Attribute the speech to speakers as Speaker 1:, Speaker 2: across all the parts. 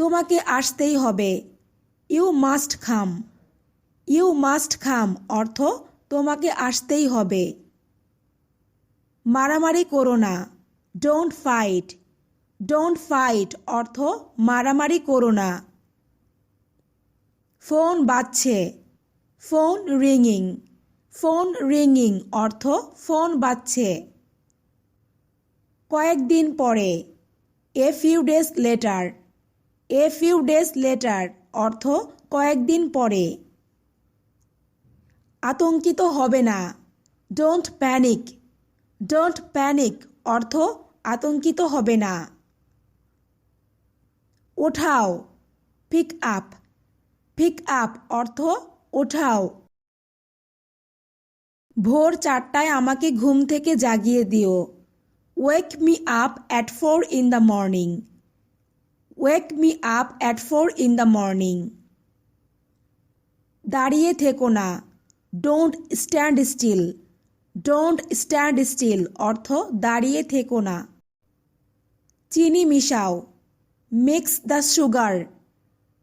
Speaker 1: তোমাকে আসতেই হবে। You must come you must come অর্থ তোমাকে আসতেই হবে। মারামারি করো না। ডোন্ট ফাইট ডোন্ট ফাইট অর্থ মারামারি করো না। ফোন বাজছে। ফোন রিঙিং ফোন রিংিং অর্থ ফোন বাজছে। কয়েকদিন পরে। A few days later a few days later অর্থ কয়েকদিন পরে। আতঙ্কিত হবে না। ডোন্ট প্যানিক ডোন্ট প্যানিক অর্থ আতঙ্কিত হবে না। ওঠাও। পিক আপ পিক আপ অর্থ ওঠাও। ভোর চারটায় আমাকে ঘুম থেকে জাগিয়ে দিও। Wake me up at four in the morning wake me up at four in the morning দাঁড়িয়ে থেকো না। Don't stand still don't stand still অর্থ দাঁড়িয়ে থেকো না। চিনি মিশাও। Mix the sugar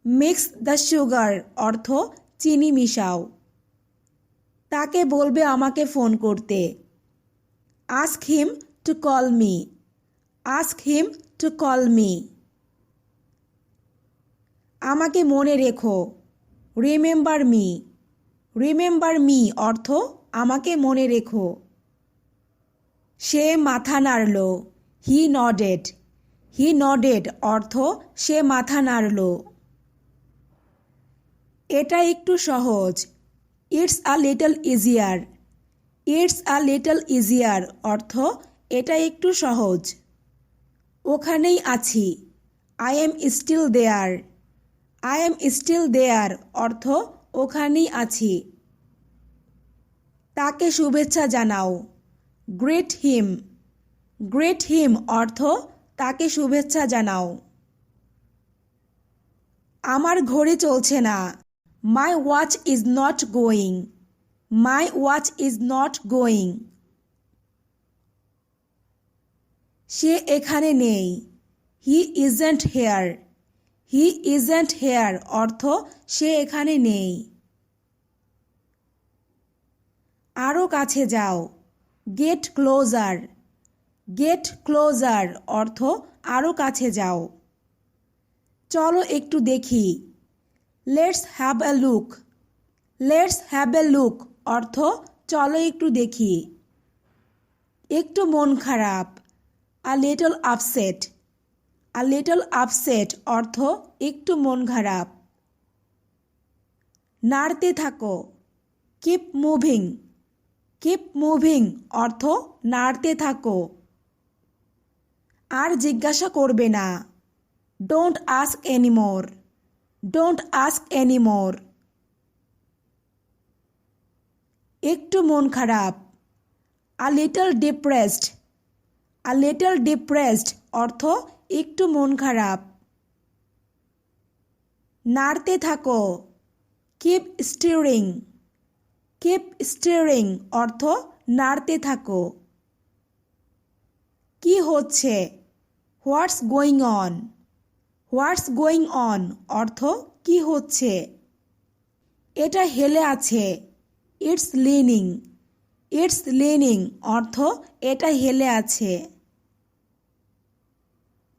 Speaker 1: mix the sugar অর্থ চিনি মিশাও। তাকে বলবে আমাকে ফোন করতে। Ask him to call me ask him to call me আমাকে মনে রেখো। রিমেম্বার মি রিমেম্বার মি অর্থ আমাকে মনে রেখো। সে মাথা নাড়ল। হি নডেড হি নডেড অর্থ সে মাথা নাড়ল। এটা একটু সহজ। It's a little easier it's a little easier অর্থ এটা একটু সহজ। ওখানেই আছি। I am still there I am still there অর্থ ওখানেই আছি। তাকে শুভেচ্ছা জানাও। গ্রেট হিম গ্রেট হিম অর্থ তাকে শুভেচ্ছা জানাও। আমার ঘড়ি চলছে না। My watch is not going my watch is not going সে এখানে নেই। He isn't here he isn't here অর্থ সে এখানে নেই। আরও কাছে যাও। গেট ক্লোজার গেট ক্লোজার অর্থ আরও কাছে যাও। চলো একটু দেখি। Let's have a look let's have a look অর্থ চলো একটু দেখি। একটু মন খারাপ। A little upset a little upset অর্থ একটু মন খারাপ। নাড়তে থাকো। কিপ মুভিং কিপ মুভিং অর্থ নাড়তে থাকো। আর জিজ্ঞাসা করবে না। Don't ask anymore don't ask anymore একটু মন খারাপ। A little depressed a little depressed অর্থ একটু মন খারাপ। নাড়তে থাকো। কিপ স্টিরিং কিপ স্টিরিং অর্থ নাড়তে থাকো। কি হচ্ছে? What's going on what's going on অর্থ কি হচ্ছে? এটা হেলে আছে। ইটস লিনিং ইটস লিনিং অর্থ এটা হেলে আছে।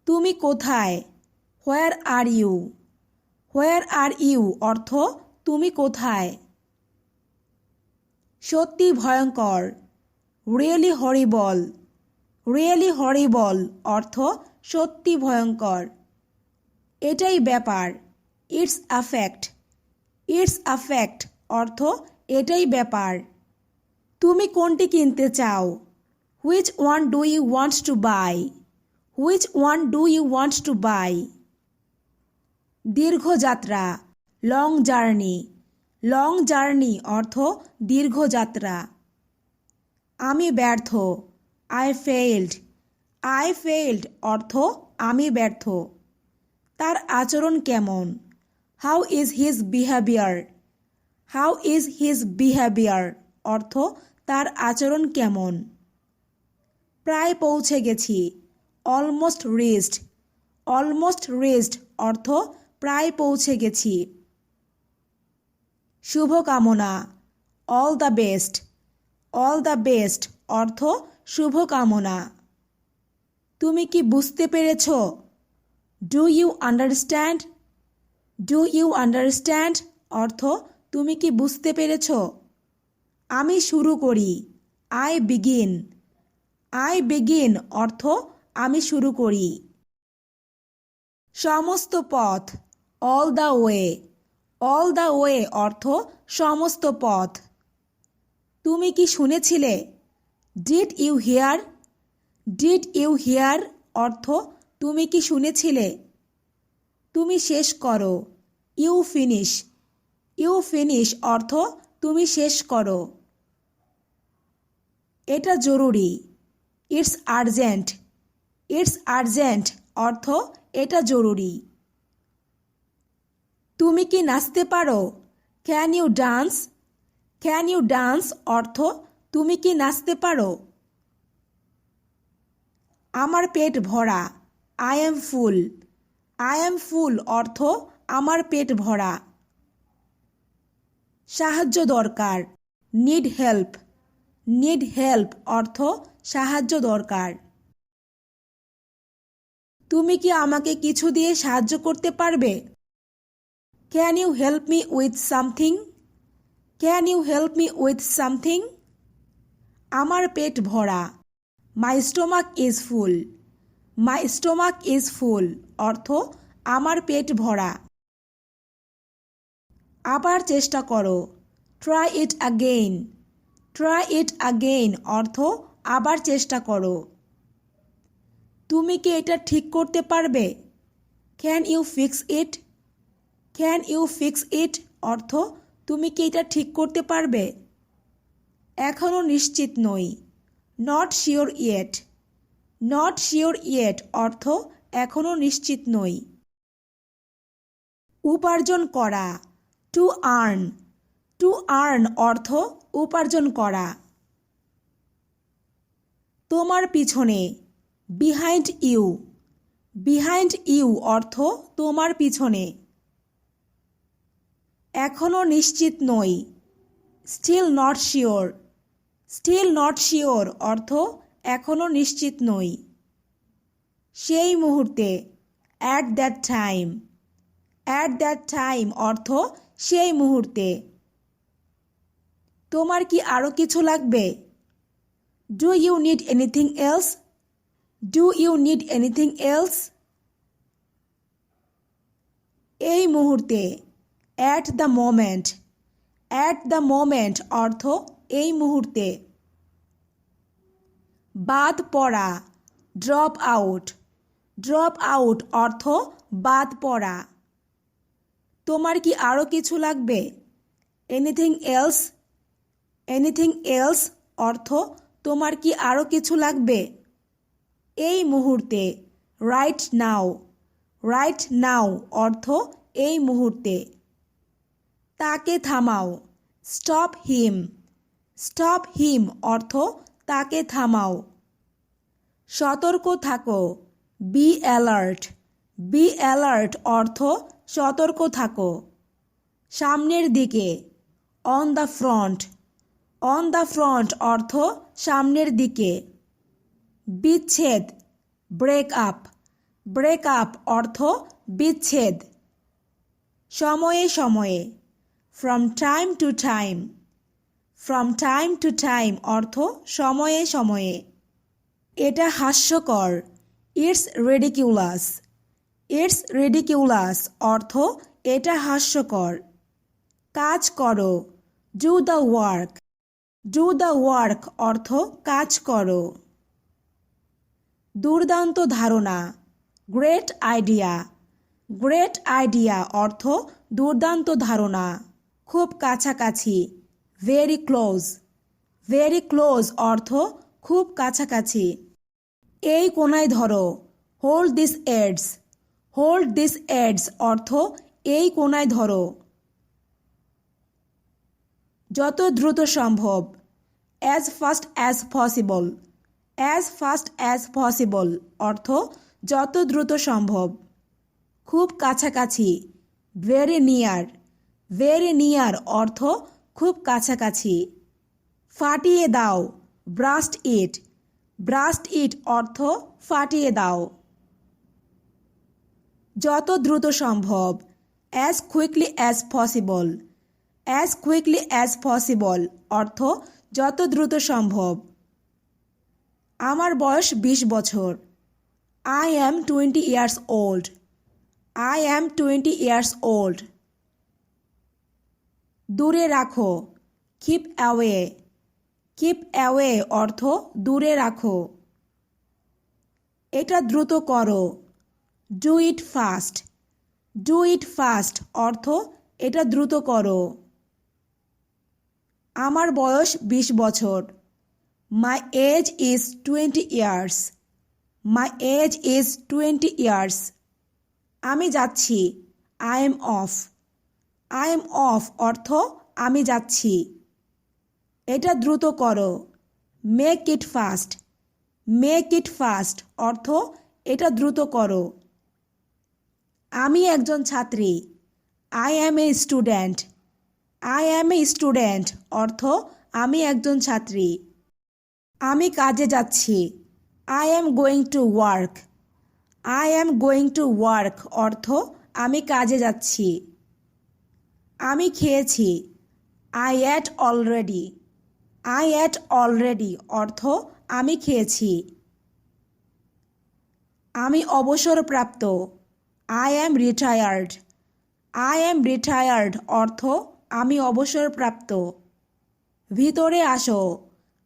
Speaker 1: তুমি কোথায়? Where are you where are you অর্থ, তুমি কোথায়? সত্যি ভয়ঙ্কর। রিয়েলি হরিবল রিয়েলি হরিবল অর্থ, সত্যি ভয়ঙ্কর। এটাই ব্যাপার। ইটস আফেক্ট ইটস আফেক্ট অর্থ, এটাই ব্যাপার। তুমি কোনটি কিনতে চাও? Which one do you want to buy which one do you want to buy দীর্ঘযাত্রা long journey long journey অর্থ দীর্ঘযাত্রা। আমি ব্যর্থ আই ফেইল্ড আই ফেইল্ড অর্থ আমি ব্যর্থ। তার আচরণ কেমন? How is his behaviour how is his behaviour অর্থ তার আচরণ কেমন? প্রায় পৌঁছে গেছি। অলমোস্ট রিস্ট অলমোস্ট রেস্ট অর্থ প্রায় পৌঁছে গেছি। শুভকামনা। All the best. All the best অর্থ শুভকামনা। তুমি কি বুঝতে পেরেছ? Do you understand? Do you understand অর্থ তুমি কি বুঝতে পেরেছ? আমি শুরু করি। I begin. আই বিগিন অর্থ আমি শুরু করি। সমস্ত পথ all the way all the way অর্থ সমস্ত পথ। তুমি কি শুনেছিলে? Did you hear did you hear অর্থ তুমি কি শুনেছিলে? তুমি শেষ করো। ইউ ফিনিশ ইউ ফিনিশ অর্থ তুমি শেষ করো। এটা জরুরি। ইটস আর্জেন্ট ইটস আর্জেন্ট অর্থ এটা জরুরি। তুমি কি নাচতে পারো? Can you dance? Can you dance অর্থ তুমি কি নাচতে পারো? আমার পেট ভরা I am full I am full অর্থ আমার পেট ভরা। সাহায্য দরকার নিড হেল্প নিড হেল্প অর্থ সাহায্য দরকার। তুমি কি আমাকে কিছু দিয়ে সাহায্য করতে পারবে? Can you help me with something can you help me with something আমার পেট ভরা। My stomach is full my stomach is full অর্থ, আমার পেট ভরা। আবার চেষ্টা করো। Try it again try it again অর্থ, আবার চেষ্টা করো। তুমি কি এটা ঠিক করতে পারবে? Can you fix it can you fix it অর্থ, তুমি কি এটা ঠিক করতে পারবে? এখনও নিশ্চিত নই। Not sure yet not sure yet অর্থ এখনও নিশ্চিত নই। উপার্জন করা। টু আর্ন টু আর্ন অর্থ, উপার্জন করা। তোমার পিছনে। বিহাইন্ড ইউ বিহাইন্ড ইউ অর্থ তোমার পিছনে। এখনও নিশ্চিত নই। Still not sure still not sure অর্থ এখনও নিশ্চিত নই। সেই মুহূর্তে at that time at that time অর্থ সেই মুহূর্তে। তোমার কি আরও কিছু লাগবে? Do you need anything else do you need anything else এই মুহূর্তে at the moment at the moment অর্থ এই মুহূর্তে। বাদ পড়া ড্রপ আউট ড্রপ আউট অর্থ বাদ পড়া। তোমার কি আরও কিছু লাগবে? এনিথিং এলস এনিথিং এলস অর্থ তোমার কি আরও কিছু লাগবে? এই মুহূর্তে রাইট নাও রাইট নাও অর্থ এই মুহূর্তে। তাকে থামাও স্টপ হিম স্টপ হিম অর্থ তাকে থামাও। সতর্ক থাকো বি অ্যালার্ট বি অ্যালার্ট অর্থ সতর্ক থাকো। সামনের দিকে on the front on the front অর্থ সামনের দিকে। বিচ্ছেদ। ব্রেক আপ ব্রেক আপ অর্থ বিচ্ছেদ। সময়ে সময়ে। From time to time from time to time অর্থ সময়ে সময়ে। এটা হাস্যকর। ইটস রেডিকিউলাস ইটস রেডিকিউলাস অর্থ এটা হাস্যকর। কাজ করো। Do the work do the work অর্থ কাজ করো। দুর্দান্ত ধারণা। Great idea. গ্রেট আইডিয়া অর্থ দুর্দান্ত ধারণা। খুব কাছাকাছি। Very close. ভেরি ক্লোজ অর্থ খুব কাছাকাছি। এই কোনায় ধরো। Hold this edge. Hold this edge অর্থ এই কোনায় ধরো। যত দ্রুত সম্ভব। As fast as possible. As fast as possible অর্থ যত দ্রুত সম্ভব। খুব কাছাকাছি ভেরি নিয়ার ভেরি নিয়ার অর্থ খুব কাছাকাছি। ফাটিয়ে দাও ব্রাস্ট ইট ব্রাস্ট ইট অর্থ ফাটিয়ে দাও। যত দ্রুত সম্ভব as quickly as possible as quickly as possible অর্থ যত দ্রুত সম্ভব। আমার বয়স বিশ বছর। I am twenty years old I am twenty years old দূরে রাখো। কিপ অ্যাওয়ে কিপ অ্যাওয়ে অর্থ দূরে রাখো। এটা দ্রুত করো। Do it fast do it fast অর্থ এটা দ্রুত করো। আমার বয়স বিশ বছর। My age is twenty years my age is twenty years আমি যাচ্ছি। I am off I am off অর্থ আমি যাচ্ছি। এটা দ্রুত করো। Make it fast make it fast অর্থ এটা দ্রুত করো। আমি একজন ছাত্রী। I am a student I am a student অর্থ আমি একজন ছাত্রী। আমি কাজে যাচ্ছি। I am going to work I am going to work অর্থ আমি কাজে যাচ্ছি। আমি খেয়েছি। I ate already I ate already অর্থ আমি খেয়েছি। আমি অবসরপ্রাপ্ত। I am retired I am retired অর্থ আমি অবসরপ্রাপ্ত। ভিতরে আসো।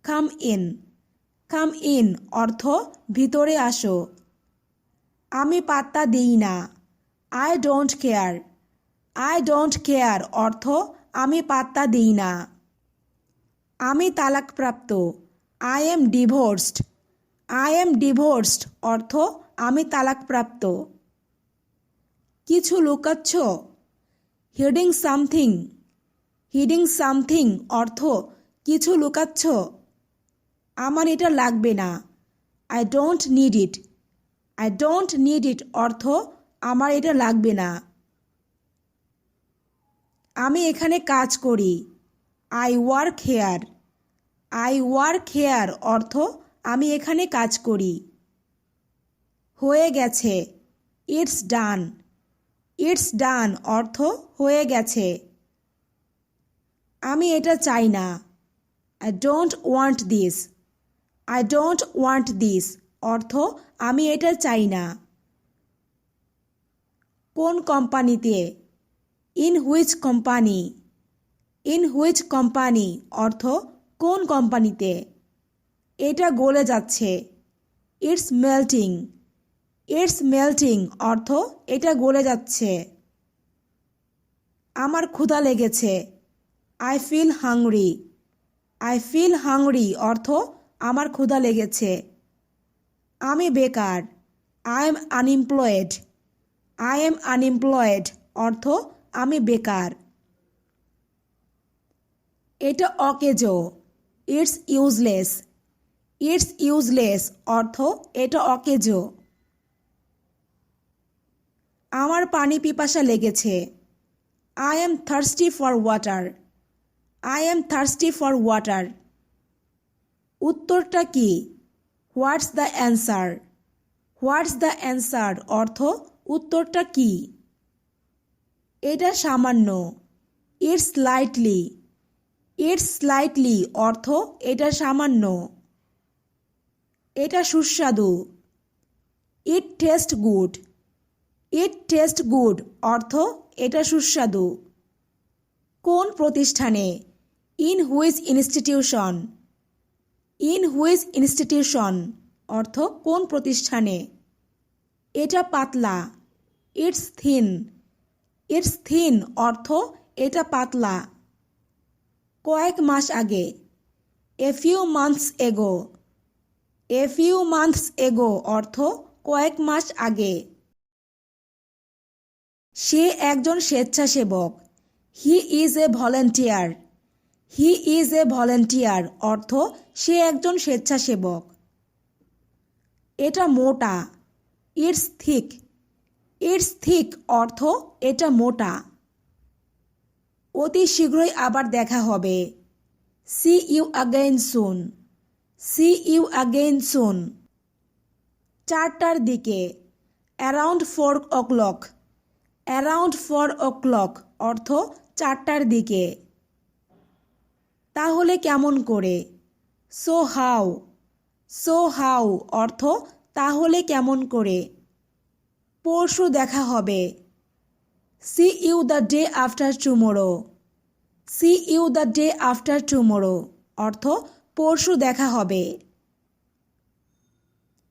Speaker 1: কাম ইন কাম ইন অর্থ ভিতরে আসো। আমি পাত্তা দিই না। I don't care I don't care অর্থ আমি পাত্তা দিই না। আমি তালাকপ্রাপ্ত। I am divorced I am divorced অর্থ আমি তালাকপ্রাপ্ত। কিছু লুকাচ্ছ? হিডিং সামথিং হিডিং সামথিং অর্থ কিছু লুকাচ্ছ? আমার এটা লাগবে না। I don't need it I don't need it অর্থ আমার এটা লাগবে না। আমি এখানে কাজ করি। I work here I work here অর্থ আমি এখানে কাজ করি। হয়ে গেছে। ইটস ডান ইটস ডান অর্থ হয়ে গেছে। আমি এটা চাই না। I don't want this I don't want this অর্থ, আমি এটা চাই না। কোন কোম্পানিতে? In which company in which company অর্থ, কোন কোম্পানিতে? এটা গলে যাচ্ছে। ইটস মেল্টিং ইটস মেল্টিং অর্থ, এটা গলে যাচ্ছে। আমার ক্ষুধা লেগেছে। I feel hungry I feel hungry অর্থ আমার ক্ষুধা লেগেছে। আমি বেকার। I am unemployed I am unemployed অর্থ আমি বেকার। এটা অকেজো। ইটস ইউজলেস ইটস ইউজলেস অর্থ এটা অকেজো। আমার পানি পিপাসা লেগেছে। I am thirsty for water I am thirsty for water উত্তরটা কি? What's the answer what's the answer অর্থ, উত্তরটা কি? এটা সামান্য। ইটস স্লাইটলি ইটস স্লাইটলি অর্থ, এটা সামান্য। এটা সুস্বাদু। It taste good it taste good অর্থ, এটা সুস্বাদু। কোন প্রতিষ্ঠানে? In which institution in which institution, অর্থ কোন প্রতিষ্ঠানে? এটা পাতলা, ইটস থিন। ইটস থিন, অর্থ এটা পাতলা। কয়েক মাস আগে এ ফিউ মান্থস এগো এ ফিউ মান্থস এগো অর্থ কয়েক মাস আগে। সে একজন স্বেচ্ছাসেবক। He is a volunteer he is a volunteer অর্থ, সে একজন স্বেচ্ছাসেবক। এটা মোটা ইটস থিক ইটস থিক অর্থ, এটা মোটা। অতি শীঘ্রই আবার দেখা হবে। See you again soon see you again soon চারটার দিকে around four o'clock around four o'clock অর্থ, চারটার দিকে। তাহলে কেমন করে? সো হাউ সো হাউ অর্থ তাহলে কেমন করে? পরশু দেখা হবে। See you the day after tomorrow see you the day after tomorrow অর্থ পরশু দেখা হবে।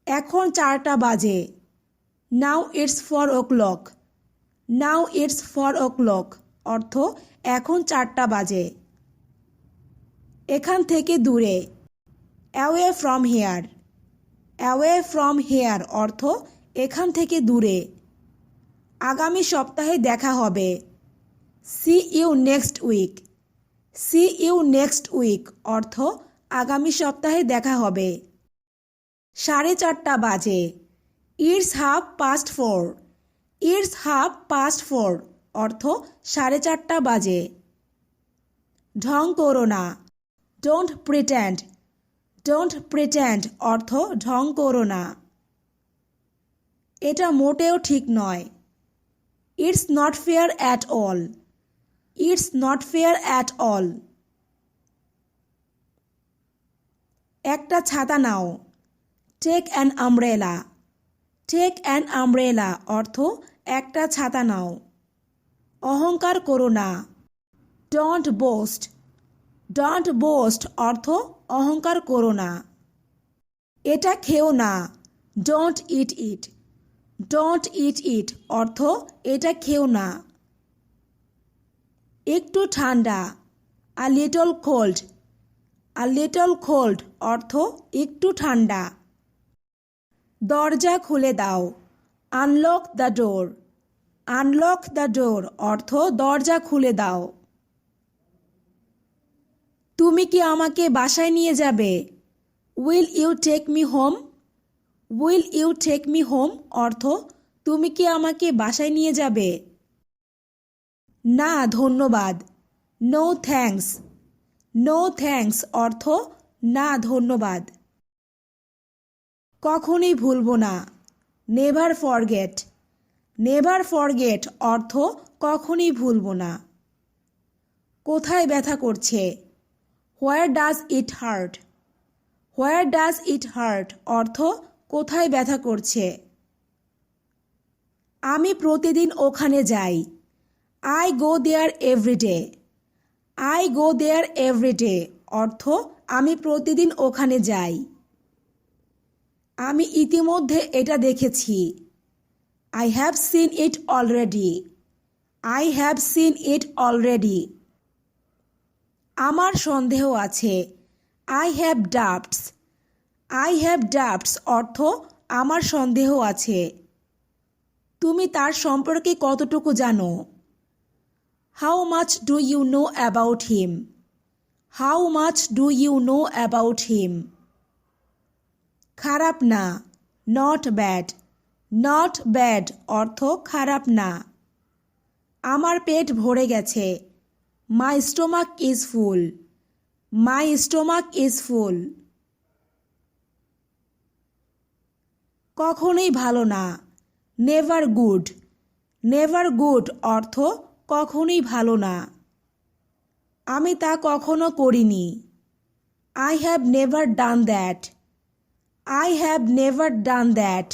Speaker 1: এখন চারটা বাজে। Now it's four o'clock now it's four o'clock অর্থ এখন চারটা বাজে। এখান থেকে দূরে। Away from here away from here অর্থ এখান থেকে দূরে। আগামী সপ্তাহে দেখা হবে। See you next week see you next week অর্থ আগামী সপ্তাহে দেখা হবে। সাড়ে চারটা বাজে। It's half past four it's half past four অর্থ সাড়ে চারটা বাজে। ঢং করো না। ডোন্ট প্রিটেন্ড ডোন্ট প্রিটেন্ড অর্থ ঢং করো না। এটা মোটেও ঠিক নয়। It's not fair at all it's not fair at all একটা ছাতা নাও। Take an umbrella take an umbrella অর্থ একটা ছাতা নাও। অহংকার করো না। ডন্ট বোস্ট ডন্ট বোস্ট অর্থ অহংকার করো না। এটা খেও না। ডোন্ট ইট ইট ডোন্ট ইট ইট অর্থ এটা খেও না। একটু ঠান্ডা। A little cold a little cold অর্থ একটু ঠান্ডা। দরজা খুলে দাও। Unlock the door unlock the door অর্থ দরজা খুলে দাও। তুমি কি আমাকে বাসায় নিয়ে যাবে? Will you take me home will you take me home অর্থ, তুমি কি আমাকে বাসায় নিয়ে যাবে? না, ধন্যবাদ। নো থ্যাঙ্কস নো থ্যাঙ্কস অর্থ, না, ধন্যবাদ। কখনই ভুলবো না। নেভার ফরগেট নেভার ফরগেট অর্থ, কখনই ভুলব না। কোথায় ব্যথা করছে? Where does it hurt where does it hurt অর্থ কোথায় ব্যথা করছে? আমি প্রতিদিন ওখানে যাই। I go there every day I go there every day অর্থ আমি প্রতিদিন ওখানে যাই। আমি ইতিমধ্যে এটা দেখেছি। I have seen it already I have seen it already আমার সন্দেহ আছে। I have doubts I have doubts অর্থ আমার সন্দেহ আছে। তুমি তার সম্পর্কে কতটুকু জানো? How much do you know about him how much do you know about him খারাপ না। নট ব্যাড নট ব্যাড অর্থ খারাপ না। আমার পেট ভরে গেছে। My stomach is full my stomach is full কখনোই ভালো না। নেভার গুড নেভার গুড অর্থ কখনোই ভালো না। আমি তা কখনো করিনি। I have never done that I have never done that